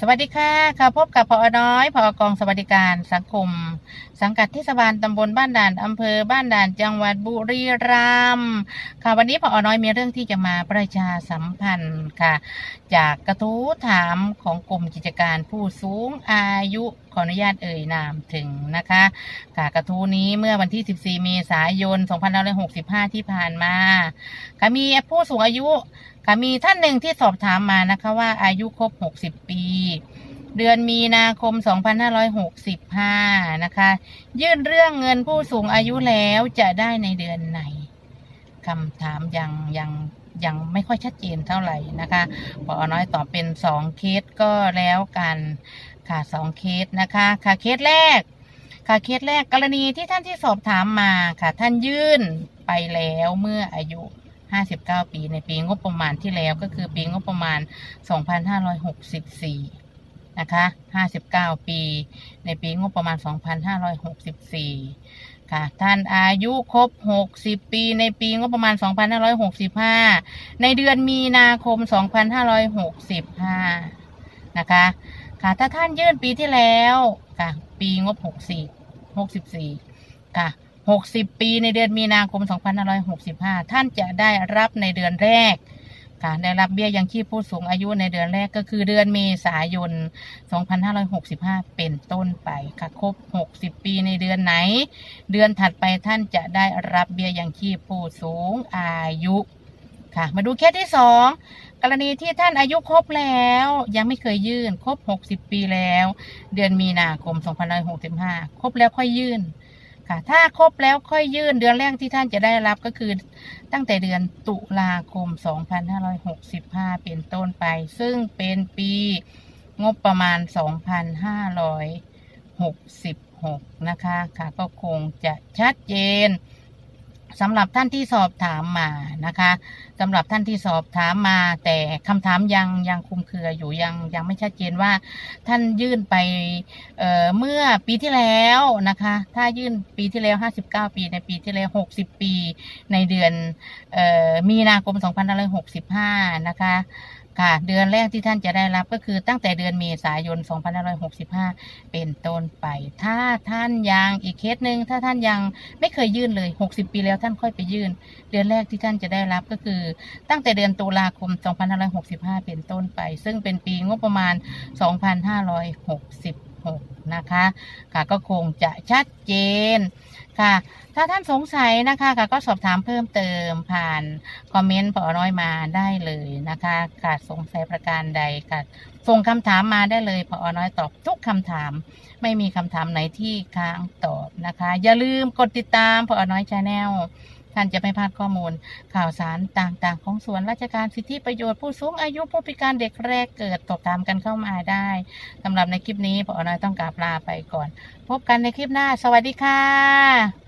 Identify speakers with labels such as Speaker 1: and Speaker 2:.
Speaker 1: สวัสดีค่ะค่ะพบกับพอน้อยพอกองสวัสดิการสังคม สังกัดเทศบาลตำบลบ้านด่านอำเภอบ้านด่านจังหวัดบุรีรัมย์ค่ะวันนี้พอน้อยมีเรื่องที่จะมาประชาสัมพันธ์ค่ะ จากกระทู้ถามของกลุ่มกิจการผู้สูงอายุขออนุญาตเอ่ยนามถึงนะคะค่ะกระทู้นี้เมื่อวันที่ 14 เมษายน 2565 ที่ผ่านมาค่ะมีผู้สูงอายุ ค่ะมีท่านหนึ่งที่สอบถามมานะคะว่าอายุครบ 60 ปี เดือนมีนาคม 2565 นะคะ ยื่นเรื่องเงินผู้สูงอายุแล้วจะได้ในเดือนไหนคำถามยังยังยังไม่ค่อยชัดเจนเท่าไหร่นะคะปอน้อยตอบเป็น 2 เคสก็แล้วกันค่ะสองเคสนะคะ ค่ะเคสแรก ค่ะเคสแรกกรณีที่ท่านที่สอบถามมาค่ะ ท่านยื่นไปแล้วเมื่ออายุ 59 ปี ในปีงบประมาณที่แล้วก็คือปีงบประมาณ 2564 นะคะ 59 ปี ในปีงบประมาณ 2564 ค่ะ ท่านอายุครบ 60 ปี ในปีงบประมาณ 2565 ในเดือนมีนาคม 2565 นะคะ ค่ะ ถ้าท่านยื่นปีที่แล้ว ค่ะ ปีงบ 64 64 ค่ะ 60 ปีในเดือนมีนาคม 2565 ท่านจะได้รับในเดือนแรกค่ะได้รับเบี้ยยังชีพผู้สูงอายุในเดือนแรกก็คือเดือนเมษายน 2565 เป็นต้นไปค่ะครบ 60 ปีในเดือนไหน เดือนถัดไปท่านจะได้รับเบี้ยยังชีพผู้สูงอายุค่ะมาดูเคสที่สองกรณีที่ท่านอายุครบแล้ว ยังไม่เคยยื่น ครบ 60 ปีแล้ว เดือนมีนาคม 2565 ครบแล้วค่อยยื่น ค่ะ ถ้าครบแล้วค่อยยื่นเดือนแรกที่ท่านจะได้รับก็คือ ตั้งแต่เดือนตุลาคม 2565 เป็นต้นไป ซึ่งเป็นปีงบประมาณ 2566 นะคะ ค่ะ ก็คงจะชัดเจน สำหรับท่านที่สอบถามมานะคะสำหรับท่านที่สอบถามมา แต่คำถามยังยังคุมเครืออยู่ยังยังไม่ชัดเจนว่า ท่านยื่นไปเเมื่อปีที่แล้วนะคะ ถ้ายื่นปีที่แล้ว 59 ปี ในปีที่แล้ว 60 ปี ในเดือนออมีนาคม 2565 นะคะ ค่ะ เดือนแรกที่ท่านจะได้รับก็คือตั้งแต่เดือนเมษายน 2565 เป็นต้นไป ถ้าท่านยังอีกเคสหนึ่งถ้าท่านยังไม่เคยยื่นเลย 60 ปีแล้วท่านค่อยไปยื่น เดือนแรกที่ท่านจะได้รับก็คือ ตั้งแต่เดือนตุลาคม 2565 เป็นต้นไป ซึ่งเป็นปีงบประมาณ 2566นะคะค่ะก็คงจะชัดเจน ค่ะ ถ้าท่านสงสัยนะคะค่ะก็สอบถามเพิ่มเติมผ่านคอมเมนต์พอน้อยมาได้เลยนะคะค่ะสงสัยประการใดค่ะส่งคำถามมาได้เลยพอน้อยตอบทุกคำถาม ไม่มีคำถามไหนที่ค้างตอบนะคะ อย่าลืมกดติดตามพอน้อยชาแนล ท่านจะไม่พลาดข้อมูล ข่าวสารต่างๆ ของส่วนราชการสิทธิประโยชน์ผู้สูงอายุผู้พิการเด็กแรกเกิดตอบตามกันเข้ามาได้สำหรับในคลิปนี้พอน้อยต้องกราบลาไปก่อน พบกันในคลิปหน้า สวัสดีค่ะ